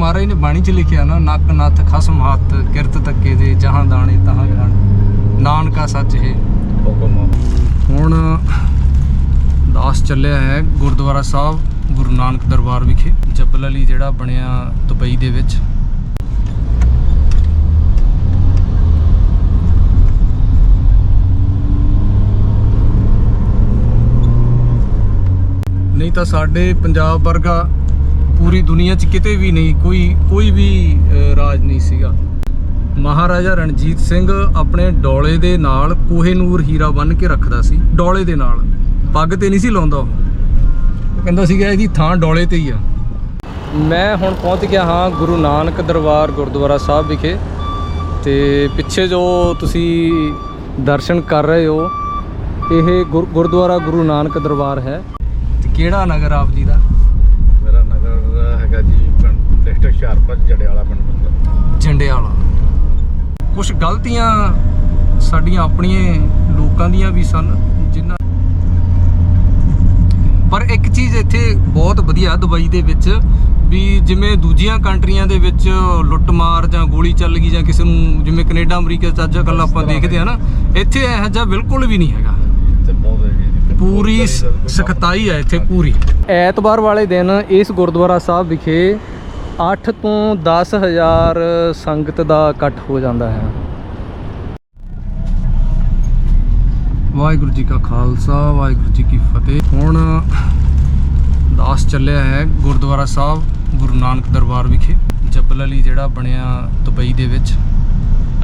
ਮਹਾਰਾਜ ਨੇ ਬਾਣੀ ਚ ਲਿਖਿਆ ਨਾ ਨੱਕ ਨੱਥ ਖਸਮ ਹੱਥ ਕਿਰਤ ਤੱਕੇ ਦੇ ਜਹਾਂ ਦਾਣੇ ਤਹਾਂ ਖਾਣ ਨਾਨਕਾ ਸੱਚ ਹੈ। ਹੁਣ ਦਾਸ ਚੱਲਿਆ ਹੈ ਗੁਰਦੁਆਰਾ ਸਾਹਿਬ ਗੁਰੂ ਨਾਨਕ ਦਰਬਾਰ ਵਿਖੇ। ਜੱਬਲ ਅਲੀ ਜਿਹੜਾ ਬਣਿਆ ਦੁਬਈ ਦੇ ਵਿੱਚ। ਨਹੀਂ ਤਾਂ ਸਾਡੇ ਪੰਜਾਬ ਵਰਗਾ ਪੂਰੀ ਦੁਨੀਆ 'ਚ ਕਿਤੇ ਵੀ ਨਹੀਂ, ਕੋਈ ਕੋਈ ਵੀ ਰਾਜ ਨਹੀਂ ਸੀਗਾ। ਮਹਾਰਾਜਾ ਰਣਜੀਤ ਸਿੰਘ ਆਪਣੇ ਡੋਲੇ ਦੇ ਨਾਲ ਕੋਹੇਨੂਰ ਹੀਰਾ ਬੰਨ ਕੇ ਰੱਖਦਾ ਸੀ, ਡੋਲੇ ਦੇ ਨਾਲ। ਪੱਗ ਤੇ ਨਹੀਂ ਸੀ ਲਾਉਂਦਾ ਉਹ। ਕਹਿੰਦਾ ਸੀਗਾ ਇਹਦੀ ਥਾਂ ਡੋਲੇ ਤੇ ਹੀ ਆ। ਮੈਂ ਹੁਣ ਪਹੁੰਚ ਗਿਆ ਹਾਂ ਗੁਰੂ ਨਾਨਕ ਦਰਬਾਰ ਗੁਰਦੁਆਰਾ ਸਾਹਿਬ ਵਿਖੇ ਤੇ ਪਿੱਛੇ ਜੋ ਤੁਸੀਂ ਦਰਸ਼ਨ ਕਰ ਰਹੇ ਹੋ, ਇਹ ਗੁਰ- ਗੁਰਦੁਆਰਾ ਗੁਰੂ ਨਾਨਕ ਦਰਬਾਰ ਹੈ। ਤੇ ਕਿਹੜਾ ਨਗਰ ਆਪ ਜੀ ਦਾ ਮੇਰਾ ਨਗਰ ਹੈਗਾ ਜੀ ਪਿੰਡ ਹੁਸ਼ਿਆਰਪੁਰ ਜੜਿਆਲਾ ਪਿੰਡ ਪੈਂਦਾ ਜੰਡਿਆਲਾ। ਕੁਝ ਗਲਤੀਆਂ ਸਾਡੀਆਂ ਆਪਣੀਆਂ ਲੋਕਾਂ ਦੀਆਂ ਵੀ ਸਨ ਜਿਨ੍ਹਾਂ ਪਰ ਇੱਕ ਚੀਜ਼ ਇੱਥੇ ਬਹੁਤ ਵਧੀਆ ਦੁਬਈ ਦੇ ਵਿੱਚ ਵੀ ਜਿਵੇਂ ਦੂਜੀਆਂ ਕੰਟਰੀਆਂ ਦੇ ਵਿੱਚ ਲੁੱਟਮਾਰ ਜਾਂ ਗੋਲੀ ਚੱਲ ਗਈ ਜਾਂ ਕਿਸੇ ਨੂੰ ਜਿਵੇਂ ਕੈਨੇਡਾ ਅਮਰੀਕਾ ਚ ਅੱਜ ਕੱਲ੍ਹ ਆਪਾਂ ਦੇਖਦੇ ਆ ਨਾ ਇੱਥੇ ਇਹੋ ਜਿਹਾ ਬਿਲਕੁਲ ਵੀ ਨਹੀਂ ਹੈਗਾ। ਪੂਰੀ ਸਖਤਾਈ ਹੈ ਇੱਥੇ ਪੂਰੀ। ਐਤਵਾਰ ਵਾਲੇ ਦਿਨ ਇਸ ਗੁਰਦੁਆਰਾ ਸਾਹਿਬ ਵਿਖੇ 8 ਤੋਂ 10000 ਸੰਗਤ ਦਾ ਇਕੱਠ ਹੋ ਜਾਂਦਾ ਹੈ। ਵਾਹਿਗੁਰੂ ਜੀ ਕਾ ਖਾਲਸਾ, ਵਾਹਿਗੁਰੂ ਜੀ ਕੀ ਫਤਿਹ। ਹੁਣ ਦਾਸ ਚੱਲਿਆ ਹੈ ਗੁਰਦੁਆਰਾ ਸਾਹਿਬ, ਗੁਰੂ ਨਾਨਕ ਦਰਬਾਰ ਵਿਖੇ। ਜੱਬਲ ਅਲੀ ਜਿਹੜਾ ਬਣਿਆ ਦੁਬਈ ਦੇ ਵਿੱਚ,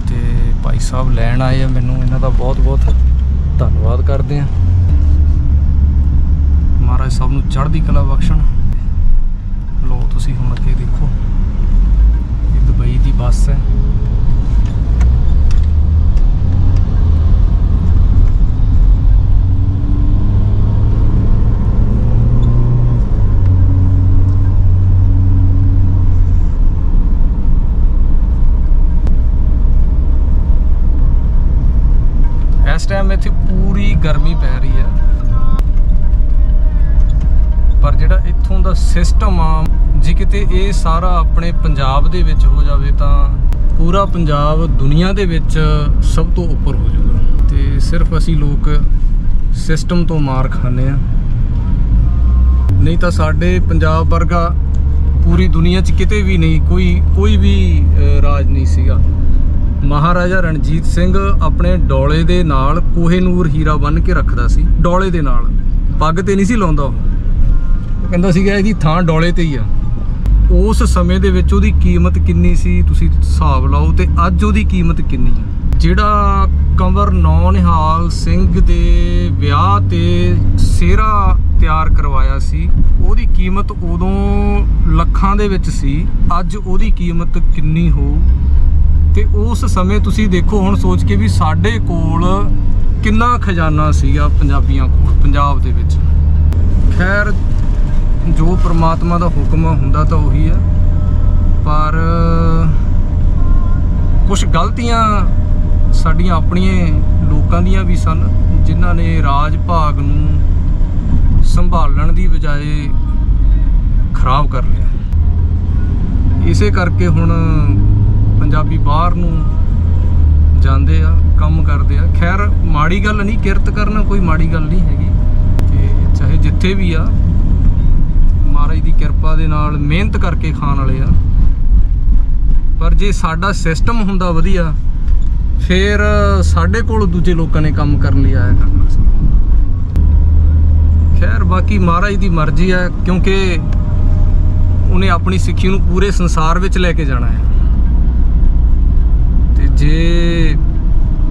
ਤੇ ਭਾਈ ਸਾਹਿਬ ਲੈਣ ਆਏ ਆ ਮੈਨੂੰ, ਇਹਨਾਂ ਦਾ ਬਹੁਤ ਬਹੁਤ ਧੰਨਵਾਦ ਕਰਦੇ ਆ ਮਹਾਰਾਜ ਸਾਹਿਬ ਨੂੰ ਚੜ੍ਹਦੀ ਕਲਾ ਬਖਸ਼ਣ। ਲੋ ਤੁਸੀਂ ਹੁਣ ਅੱਗੇ ਦੇਖੋ। ਇਹ ਦੁਬਈ ਦੀ ਬੱਸ ਹੈ। ਇਸ ਟਾਈਮ ਇੱਥੇ ਪੂਰੀ ਗਰਮੀ ਪੈ ਰਹੀ ਹੈ। ਪਰ ਜਿਹੜਾ ਇੱਥੋਂ ਦਾ ਸਿਸਟਮ ਆ, ਜੇ ਕਿਤੇ ਇਹ ਸਾਰਾ ਆਪਣੇ ਪੰਜਾਬ ਦੇ ਵਿੱਚ ਹੋ ਜਾਵੇ ਤਾਂ ਪੂਰਾ ਪੰਜਾਬ ਦੁਨੀਆ ਦੇ ਵਿੱਚ ਸਭ ਤੋਂ ਉੱਪਰ ਹੋ ਜਾਊਗਾ। ਤੇ ਸਿਰਫ ਅਸੀਂ ਲੋਕ ਸਿਸਟਮ ਤੋਂ ਮਾਰ ਖਾਂਦੇ ਆ ਨਹੀਂ ਤਾਂ ਸਾਡੇ ਪੰਜਾਬ ਵਰਗਾ ਪੂਰੀ ਦੁਨੀਆ 'ਚ ਕਿਤੇ ਵੀ ਨਹੀਂ, ਕੋਈ ਕੋਈ ਵੀ ਰਾਜ ਨਹੀਂ ਸੀਗਾ। ਮਹਾਰਾਜਾ ਰਣਜੀਤ ਸਿੰਘ ਆਪਣੇ ਡੋਲੇ ਦੇ ਨਾਲ ਕੋਹੇਨੂਰ ਹੀਰਾ ਬੰਨ ਕੇ ਰੱਖਦਾ ਸੀ, ਡੋਲੇ ਦੇ ਨਾਲ। ਪੱਗ ਤੇ ਨਹੀਂ ਸੀ ਲਾਉਂਦਾ ਉਹ। ਕਹਿੰਦਾ ਸੀਗਾ ਇਹਦੀ ਥਾਂ ਡੋਲੇ ਤੇ ਹੀ ਆ। ਉਸ ਸਮੇਂ ਦੇ ਵਿੱਚ ਉਹਦੀ ਕੀਮਤ ਕਿੰਨੀ ਸੀ ਤੁਸੀਂ ਹਿਸਾਬ ਲਾਓ ਤੇ ਅੱਜ ਉਹਦੀ ਕੀਮਤ ਕਿੰਨੀ ਆ? ਜਿਹੜਾ ਕੰਵਰ ਨੌ ਨਿਹਾਲ ਸਿੰਘ ਦੇ ਵਿਆਹ ਤੇ ਸਿਹਰਾ ਤਿਆਰ ਕਰਵਾਇਆ ਸੀ, ਉਹਦੀ ਕੀਮਤ ਉਦੋਂ ਲੱਖਾਂ ਦੇ ਵਿੱਚ ਸੀ, ਅੱਜ ਉਹਦੀ ਕੀਮਤ ਕਿੰਨੀ ਹੋ? ਤੇ ਉਸ ਸਮੇਂ ਤੁਸੀਂ ਦੇਖੋ, ਹੁਣ ਸੋਚ ਕੇ ਵੀ ਸਾਡੇ ਕੋਲ ਕਿੰਨਾ ਖਜ਼ਾਨਾ ਸੀਗਾ ਪੰਜਾਬੀਆਂ ਕੋਲ, ਪੰਜਾਬ ਦੇ ਵਿੱਚ। ਖੈਰ ਜੋ ਪ੍ਰਮਾਤਮਾ ਦਾ ਹੁਕਮ ਹੁੰਦਾ ਤਾਂ ਉਹੀ ਆ। ਪਰ ਕੁਝ ਗਲਤੀਆਂ ਸਾਡੀਆਂ ਆਪਣੀਆਂ ਲੋਕਾਂ ਦੀਆਂ ਵੀ ਸਨ, ਜਿਨ੍ਹਾਂ ਨੇ ਰਾਜ ਭਾਗ ਨੂੰ ਸੰਭਾਲਣ ਦੀ ਬਜਾਏ ਖਰਾਬ ਕਰ ਲਿਆ। ਇਸੇ ਕਰਕੇ ਹੁਣ ਪੰਜਾਬੀ ਬਾਹਰ ਨੂੰ ਜਾਂਦੇ ਆ, ਕੰਮ ਕਰਦੇ ਆ। ਖੈਰ, ਮਾੜੀ ਗੱਲ ਨਹੀਂ, ਕਿਰਤ ਕਰਨਾ ਕੋਈ ਮਾੜੀ ਗੱਲ ਨਹੀਂ ਹੈਗੀ। ਤੇ ਚਾਹੇ ਜਿੱਥੇ ਵੀ ਆ ਮਹਾਰਾਜ ਦੀ ਕਿਰਪਾ ਦੇ ਨਾਲ ਮਿਹਨਤ ਕਰਕੇ ਖਾਣ ਵਾਲੇ ਆ। ਪਰ ਜੇ ਸਾਡਾ ਸਿਸਟਮ ਹੁੰਦਾ ਵਧੀਆ, ਫਿਰ ਸਾਡੇ ਕੋਲ ਦੂਜੇ ਲੋਕਾਂ ਨੇ ਕੰਮ ਕਰਨ ਲਈ ਆਇਆ ਕਰਨਾ ਸੀ। ਖੈਰ, ਬਾਕੀ ਮਹਾਰਾਜ ਦੀ ਮਰਜ਼ੀ ਹੈ ਕਿਉਂਕਿ ਉਹਨੇ ਆਪਣੀ ਸਿੱਖੀ ਨੂੰ ਪੂਰੇ ਸੰਸਾਰ ਵਿੱਚ ਲੈ ਕੇ ਜਾਣਾ ਹੈ। ਤੇ ਜੇ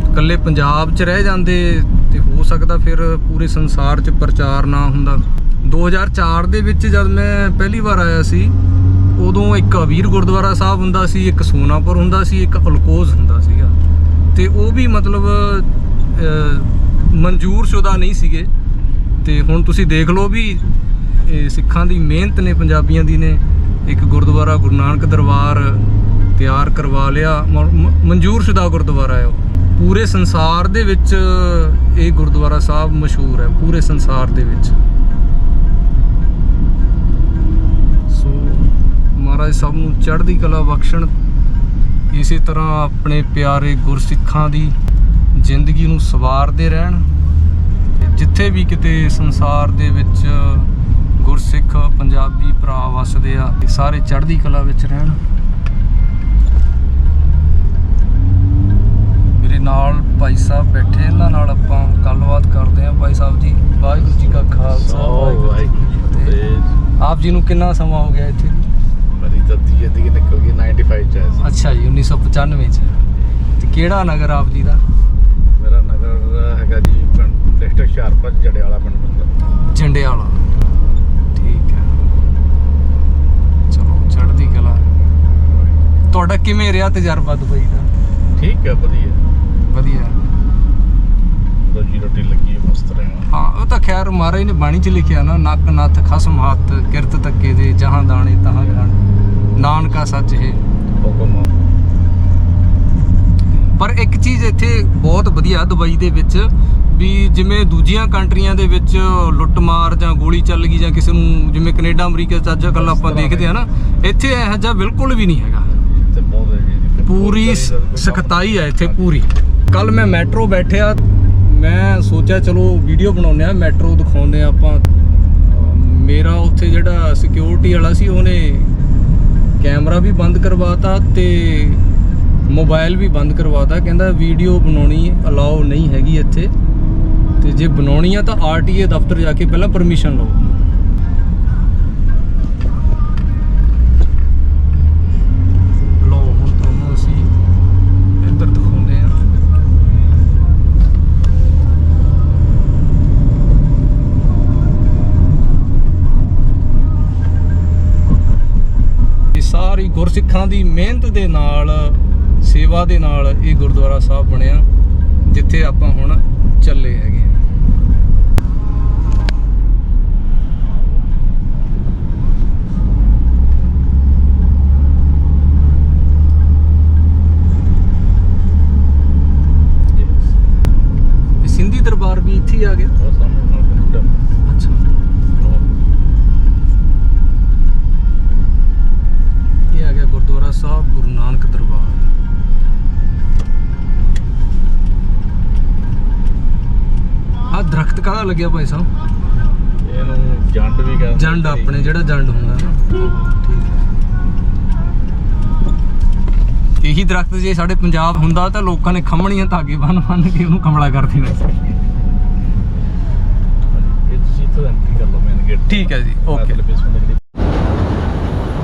ਇਕੱਲੇ ਪੰਜਾਬ 'ਚ ਰਹਿ ਜਾਂਦੇ, ਤੇ ਹੋ ਸਕਦਾ ਫਿਰ ਪੂਰੇ ਸੰਸਾਰ 'ਚ ਪ੍ਰਚਾਰ ਨਾ ਹੁੰਦਾ। 2004 ਦੇ ਵਿੱਚ ਜਦ ਮੈਂ ਪਹਿਲੀ ਵਾਰ ਆਇਆ ਸੀ ਉਦੋਂ ਇੱਕ ਅਵੀਰ ਗੁਰਦੁਆਰਾ ਸਾਹਿਬ ਹੁੰਦਾ ਸੀ ਇੱਕ ਸੋਨਾਪੁਰ ਹੁੰਦਾ ਸੀ ਇੱਕ ਅਲਕੋਜ਼ ਹੁੰਦਾ ਸੀਗਾ। ਤੇ ਉਹ ਵੀ ਮਤਲਬ ਅਹ, ਮਨਜ਼ੂਰ ਸ਼ੁਦਾ ਨਹੀਂ ਸੀਗੇ। ਤੇ ਹੁਣ ਤੁਸੀਂ ਦੇਖ ਲਓ ਵੀ ਇਹ ਸਿੱਖਾਂ ਦੀ ਮਿਹਨਤ ਨੇ ਪੰਜਾਬੀਆਂ ਦੀ ਨੇ ਇੱਕ ਗੁਰਦੁਆਰਾ ਗੁਰੂ ਨਾਨਕ ਦਰਬਾਰ ਤਿਆਰ ਕਰਵਾ ਲਿਆ। ਮ- ਮਨਜ਼ੂਰ ਸ਼ੁਦਾ ਗੁਰਦੁਆਰਾ ਹੈ ਉਹ। ਪੂਰੇ ਸੰਸਾਰ ਦੇ ਵਿੱਚ ਇਹ ਗੁਰਦੁਆਰਾ ਸਾਹਿਬ ਮਸ਼ਹੂਰ ਹੈ ਪੂਰੇ ਸੰਸਾਰ ਦੇ ਵਿੱਚ। ਮਹਾਰਾਜ ਸਭ ਨੂੰ ਚੜ੍ਹਦੀ ਕਲਾ ਬਖਸ਼ਣ। ਇਸੇ ਤਰ੍ਹਾਂ ਆਪਣੇ ਪਿਆਰੇ ਗੁਰਸਿੱਖਾਂ ਦੀ ਜ਼ਿੰਦਗੀ ਨੂੰ ਸਵਾਰਦੇ ਰਹਿਣ। ਜਿੱਥੇ ਵੀ ਕਿਤੇ ਸੰਸਾਰ ਦੇ ਵਿੱਚ ਗੁਰਸਿੱਖ ਪੰਜਾਬੀ ਭਰਾ ਵਸਦੇ ਆ ਇਹ ਸਾਰੇ ਚੜ੍ਹਦੀ ਕਲਾ ਵਿੱਚ ਰਹਿਣ। ਮੇਰੇ ਨਾਲ ਭਾਈ ਸਾਹਿਬ ਬੈਠੇ ਇਹਨਾਂ ਨਾਲ ਆਪਾਂ ਗੱਲਬਾਤ ਕਰਦੇ ਹਾਂ। ਭਾਈ ਸਾਹਿਬ ਜੀ ਵਾਹਿਗੁਰੂ ਜੀ ਕਾ ਖਾਲਸਾ ਵਾਹਿਗੁਰੂ ਜੀ ਆਪ ਜੀ ਨੂੰ ਕਿੰਨਾ ਸਮਾਂ ਹੋ ਗਿਆ ਇੱਥੇ? ਜ਼ਿੰਦਗੀ ਨਿਕਲ ਗਈ 95 ਚ ਆਇਆ ਸੀ। ਅੱਛਾ ਜੀ 1995 ਚ। ਤੇ ਕਿਹੜਾ ਨਗਰ ਆਪ ਜੀ ਦਾ? ਮੇਰਾ ਨਗਰ ਹੈਗਾ ਜੀ ਪਿੰਡ ਡਿਸਟ੍ਰਿਕਟ ਹੁਸ਼ਿਆਰਪੁਰ ਜੜਿਆਲਾ ਪਿੰਡ ਪੈਂਦਾ ਜੰਡਿਆਲਾ। ਠੀਕ ਹੈ। ਚਲੋ ਚੜ੍ਹਦੀ ਕਲਾ। ਤੁਹਾਡਾ ਕਿਵੇਂ ਰਿਹਾ ਤਜਰਬਾ ਦੁਬਈ ਦਾ? ਠੀਕ ਹੈ ਵਧੀਆ। ਵਧੀਆ। ਰੋਜੀ ਰੋਟੀ ਲੱਗੀ ਹੈ, ਮਸਤ ਰਹਿਣਾ ਹਾਂ ਉਹ ਤਾਂ ਖੈਰ ਮਹਾਰਾਜ ਨੇ ਬਾਣੀ ਚ ਲਿਖਿਆ ਨਾ ਨੱਕ ਨੱਥ ਖਸਮ ਹੱਥ ਕਿਰਤ ਤੱਕੇ ਦੇ ਜਹਾਂ ਦਾਣੇ ਤਹਾਂ ਖਾਣ ਨਾਨਕਾ ਸੱਚ ਹੈ ਹੁਕਮ ਪਰ ਇੱਕ ਚੀਜ਼ ਇੱਥੇ ਬਹੁਤ ਵਧੀਆ ਦੁਬਈ ਦੇ ਵਿੱਚ ਵੀ ਜਿਵੇਂ ਦੂਜੀਆਂ ਕੰਟਰੀਆਂ ਦੇ ਵਿੱਚ ਲੁੱਟਮਾਰ ਜਾਂ ਗੋਲੀ ਚੱਲ ਗਈ ਜਾਂ ਕਿਸੇ ਨੂੰ ਜਿਵੇਂ ਕੈਨੇਡਾ ਅਮਰੀਕਾ ਚ ਅੱਜ ਕੱਲ੍ਹ ਆਪਾਂ ਦੇਖਦੇ ਆ ਨਾ ਇੱਥੇ ਇਹੋ ਜਿਹਾ ਬਿਲਕੁਲ ਵੀ ਨਹੀਂ ਹੈਗਾ। ਹੈ ਪੂਰੀ ਸਖਤਾਈ ਹੈ ਇੱਥੇ ਪੂਰੀ। ਕੱਲ ਮੈਂ ਮੈਟਰੋ ਬੈਠਿਆ ਮੈਂ ਸੋਚਿਆ ਚਲੋ ਵੀਡੀਓ ਬਣਾਉਂਦੇ ਆ ਮੈਟਰੋ ਦਿਖਾਉਂਦੇ ਆ ਆਪਾਂ। ਮੇਰਾ ਉੱਥੇ ਜਿਹੜਾ ਸਿਕਿਉਰਿਟੀ ਵਾਲਾ ਸੀ ਉਹਨੇ ਕੈਮਰਾ ਵੀ ਬੰਦ ਕਰਵਾਤਾ ਤੇ ਮੋਬਾਈਲ ਵੀ ਬੰਦ ਕਰਵਾਤਾ। ਕਹਿੰਦਾ ਵੀਡੀਓ ਬਣਾਉਣੀ ਅਲਾਉ ਨਹੀਂ ਹੈਗੀ ਇੱਥੇ। ਤੇ ਜੇ ਬਣਾਉਣੀ ਆ ਤਾਂ ਆਰਟੀਏ ਦਫ਼ਤਰ ਜਾ ਕੇ ਪਹਿਲਾਂ ਪਰਮਿਸ਼ਨ ਲਓ ਲਓ। ਦੀ ਮਿਹਨਤ ਦੇ ਨਾਲ, ਸੇਵਾ ਦੇ ਨਾਲ ਇਹ ਗੁਰਦੁਆਰਾ ਸਾਹਿਬ ਬਣਿਆ, ਜਿੱਥੇ ਆਪਾਂ ਹੁਣ ਚੱਲੇ ਹੈਗੇ ਆ ਇਹ ਸਿੰਧੀ ਦਰਬਾਰ ਵੀ ਇੱਥੇ ਹੀ ਆ ਗਿਆ ਉਹ ਸਾਹਮਣੇ ਨਾਲ ਕੈਨੇਡਾ ਅੱਛਾ ਇਹ ਆ ਗਿਆ ਗੁਰਦੁਆਰਾ ਸਾਹਿਬ ਗੁਰੂ ਨਾਨਕ ਦਰਬਾਰ ਕਾਹਦਾ ਲੱਗਿਆ ਭਾਈ ਸਾਹਿਬ? ਇਹਨੂੰ ਜੰਡ ਵੀ ਕਹਿੰਦੇ ਜੰਡ ਆਪਣੇ ਜਿਹੜਾ ਜੰਡ ਹੁੰਦਾ ਨਾ। ਇਹੀ ਦਰਖਤ ਜੇ ਸਾਡੇ ਪੰਜਾਬ ਹੁੰਦਾ ਤਾਂ ਲੋਕਾਂ ਨੇ ਖੰਮਣੀਆਂ ਧਾਗੇ ਬੰਨ ਬੰਨ ਕੇ ਉਹਨੂੰ ਕਮਲਾ ਕਰ ਦੇਣਾ। ਸੀ ਇਹ ਤੁਸੀਂ ਤੋਂ ਐਂਟਰੀ ਕਰ ਲਓ ਮੇਨ ਗੇਟ ਠੀਕ ਹੈ ਜੀ, okay.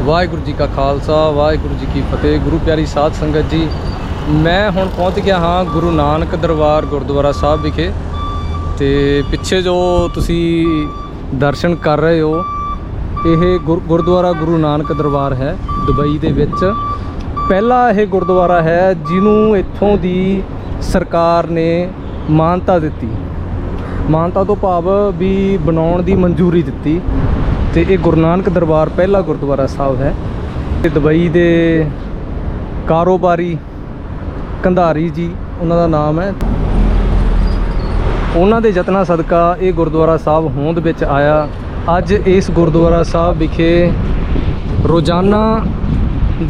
ਵਾਹਿਗੁਰੂ ਜੀ ਕਾ ਖਾਲਸਾ ਵਾਹਿਗੁਰੂ ਜੀ ਕੀ ਫਤਿਹ। ਗੁਰੂ ਪਿਆਰੀ ਸਾਧ ਸੰਗਤ ਜੀ ਮੈਂ ਹੁਣ ਪਹੁੰਚ ਗਿਆ ਹਾਂ ਗੁਰੂ ਨਾਨਕ ਦਰਬਾਰ ਗੁਰਦੁਆਰਾ ਸਾਹਿਬ ਵਿਖੇ। ਤੇ ਪਿੱਛੇ ਜੋ ਤੁਸੀਂ ਦਰਸ਼ਨ ਕਰ ਰਹੇ ਹੋ, ਇਹ ਗੁਰ- ਗੁਰਦੁਆਰਾ ਗੁਰੂ ਨਾਨਕ ਦਰਬਾਰ ਹੈ, ਦੁਬਈ ਦੇ ਵਿੱਚ। ਪਹਿਲਾ ਇਹ ਗੁਰਦੁਆਰਾ ਹੈ ਜਿਹਨੂੰ ਇੱਥੋਂ ਦੀ ਸਰਕਾਰ ਨੇ ਮਾਨਤਾ ਦਿੱਤੀ। ਮਾਨਤਾ ਤੋਂ ਭਾਵ ਵੀ ਬਣਾਉਣ ਦੀ ਮਨਜ਼ੂਰੀ ਦਿੱਤੀ। ਤੇ ਇਹ ਗੁਰੂ ਨਾਨਕ ਦਰਬਾਰ ਪਹਿਲਾ ਗੁਰਦੁਆਰਾ ਸਾਹਿਬ ਹੈ। ਤੇ ਦੁਬਈ ਦੇ ਕਾਰੋਬਾਰੀ ਕੰਧਾਰੀ ਜੀ, ਉਹਨਾਂ ਦਾ ਨਾਮ ਹੈ ਉਹਨਾਂ ਦੇ ਯਤਨਾਂ ਸਦਕਾ ਇਹ ਗੁਰਦੁਆਰਾ ਸਾਹਿਬ ਹੋਂਦ ਵਿੱਚ ਆਇਆ। ਅੱਜ ਇਸ ਗੁਰਦੁਆਰਾ ਸਾਹਿਬ ਵਿਖੇ ਰੋਜ਼ਾਨਾ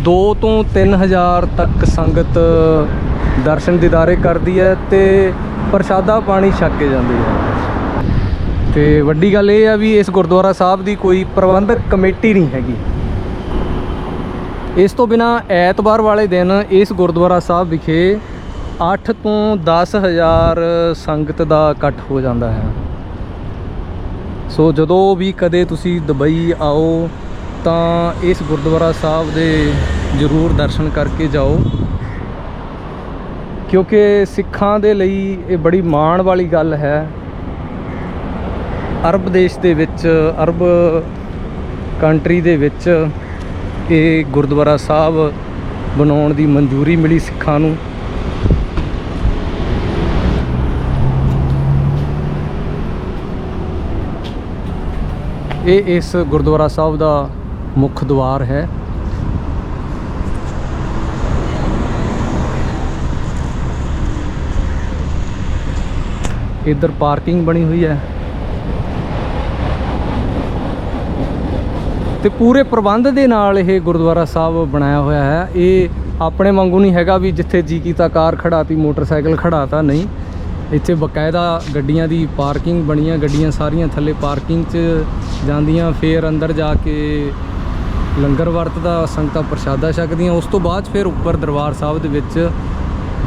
2 ਤੋਂ 3000 ਤੱਕ ਸੰਗਤ ਦਰਸ਼ਨ ਦੀਦਾਰੇ ਕਰਦੀ ਹੈ ਤੇ ਪ੍ਰਸ਼ਾਦਾ ਪਾਣੀ ਛਕ ਕੇ ਜਾਂਦੀ ਹੈ। ਤੇ ਵੱਡੀ ਗੱਲ ਇਹ ਆ ਵੀ ਇਸ ਗੁਰਦੁਆਰਾ ਸਾਹਿਬ ਦੀ ਕੋਈ ਪ੍ਰਬੰਧਕ ਕਮੇਟੀ ਨਹੀਂ ਹੈਗੀ। ਇਸ ਤੋਂ ਬਿਨਾ ਐਤਵਾਰ ਵਾਲੇ ਦਿਨ ਇਸ ਗੁਰਦੁਆਰਾ ਸਾਹਿਬ ਵਿਖੇ 8 ਤੋਂ 10000 ਸੰਗਤ ਦਾ ਇਕੱਠ ਹੋ ਜਾਂਦਾ ਹੈ। ਸੋ ਜਦੋਂ ਵੀ ਕਦੇ ਤੁਸੀਂ ਦੁਬਈ ਆਓ, ਤਾਂ ਇਸ ਗੁਰਦੁਆਰਾ ਸਾਹਿਬ ਦੇ ਜ਼ਰੂਰ ਦਰਸ਼ਨ ਕਰਕੇ ਜਾਓ। ਕਿਉਂਕਿ ਸਿੱਖਾਂ ਦੇ ਲਈ ਇਹ ਬੜੀ ਮਾਣ ਵਾਲੀ ਗੱਲ ਹੈ। ਅਰਬ ਦੇਸ਼ ਦੇ ਵਿੱਚ, ਅਰਬ ਕੰਟਰੀ ਦੇ ਵਿੱਚ ਇਹ ਗੁਰਦੁਆਰਾ ਸਾਹਿਬ ਬਣਾਉਣ ਦੀ ਮਨਜ਼ੂਰੀ ਮਿਲੀ ਸਿੱਖਾਂ ਨੂੰ। ਇਹ ਇਸ ਗੁਰਦੁਆਰਾ ਸਾਹਿਬ ਦਾ ਮੁੱਖ ਦੁਆਰ ਹੈ। ਇੱਧਰ ਪਾਰਕਿੰਗ ਬਣੀ ਹੋਈ ਹੈ। ਤੇ ਪੂਰੇ ਪ੍ਰਬੰਧ ਦੇ ਨਾਲ ਇਹ ਗੁਰਦੁਆਰਾ ਸਾਹਿਬ ਬਣਾਇਆ ਹੋਇਆ ਹੈ। ਇਹ ਆਪਣੇ ਵਾਂਗੂ ਨਹੀਂ ਹੈਗਾ ਵੀ ਜਿੱਥੇ ਜੀ ਕੀਤਾ ਕਾਰ ਖੜਾਤੀ, ਮੋਟਰਸਾਈਕਲ ਖੜਾਤਾ, ਨਹੀਂ। ਇੱਥੇ ਬਕਾਇਦਾ ਗੱਡੀਆਂ ਦੀ ਪਾਰਕਿੰਗ ਬਣੀਆਂ, ਗੱਡੀਆਂ ਸਾਰੀਆਂ ਥੱਲੇ ਪਾਰਕਿੰਗ 'ਚ ਜਾਂਦੀਆਂ, ਫੇਰ ਅੰਦਰ ਜਾ ਕੇ ਲੰਗਰ ਵਰਤਦਾ ਸੰਗਤਾਂ ਪ੍ਰਸ਼ਾਦਾ ਛਕਦੀਆਂ, ਉਸ ਤੋਂ ਬਾਅਦ ਫਿਰ ਉੱਪਰ ਦਰਬਾਰ ਸਾਹਿਬ ਦੇ ਵਿੱਚ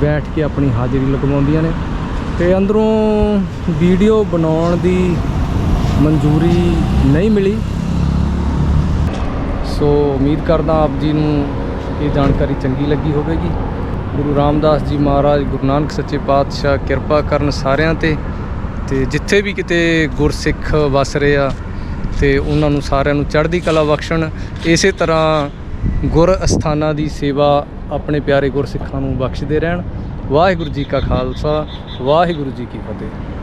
ਬੈਠ ਕੇ ਆਪਣੀ ਹਾਜ਼ਰੀ ਲਗਵਾਉਂਦੀਆਂ ਨੇ। ਤੇ ਅੰਦਰੋਂ ਵੀਡੀਓ ਬਣਾਉਣ ਦੀ ਮਨਜ਼ੂਰੀ ਨਹੀਂ ਮਿਲੀ। ਸੋ ਉਮੀਦ ਕਰਦਾ ਆਪ ਜੀ ਨੂੰ ਇਹ ਜਾਣਕਾਰੀ ਚੰਗੀ ਲੱਗੀ ਹੋਵੇਗੀ। ਗੁਰੂ ਰਾਮਦਾਸ ਜੀ ਮਹਾਰਾਜ, ਗੁਰੂ ਨਾਨਕ ਸੱਚੇ ਪਾਤਸ਼ਾਹ, ਕਿਰਪਾ ਕਰਨ ਸਾਰਿਆਂ ਤੇ। ਤੇ ਜਿੱਥੇ ਵੀ ਕਿਤੇ ਗੁਰਸਿੱਖ ਵਸ ਰਹੇ ਆ, ਤੇ ਉਹਨਾਂ ਨੂੰ ਸਾਰਿਆਂ ਨੂੰ ਚੜ੍ਹਦੀ ਕਲਾ ਬਖਸ਼ਣ। ਇਸੇ ਤਰ੍ਹਾਂ ਗੁਰ ਅਸਥਾਨਾਂ ਦੀ ਸੇਵਾ ਆਪਣੇ ਪਿਆਰੇ ਗੁਰਸਿੱਖਾਂ ਨੂੰ ਬਖਸ਼ਦੇ ਰਹਿਣ। ਵਾਹਿਗੁਰੂ ਜੀ ਕਾ ਖਾਲਸਾ, ਵਾਹਿਗੁਰੂ ਜੀ ਕੀ ਫਤਿਹ।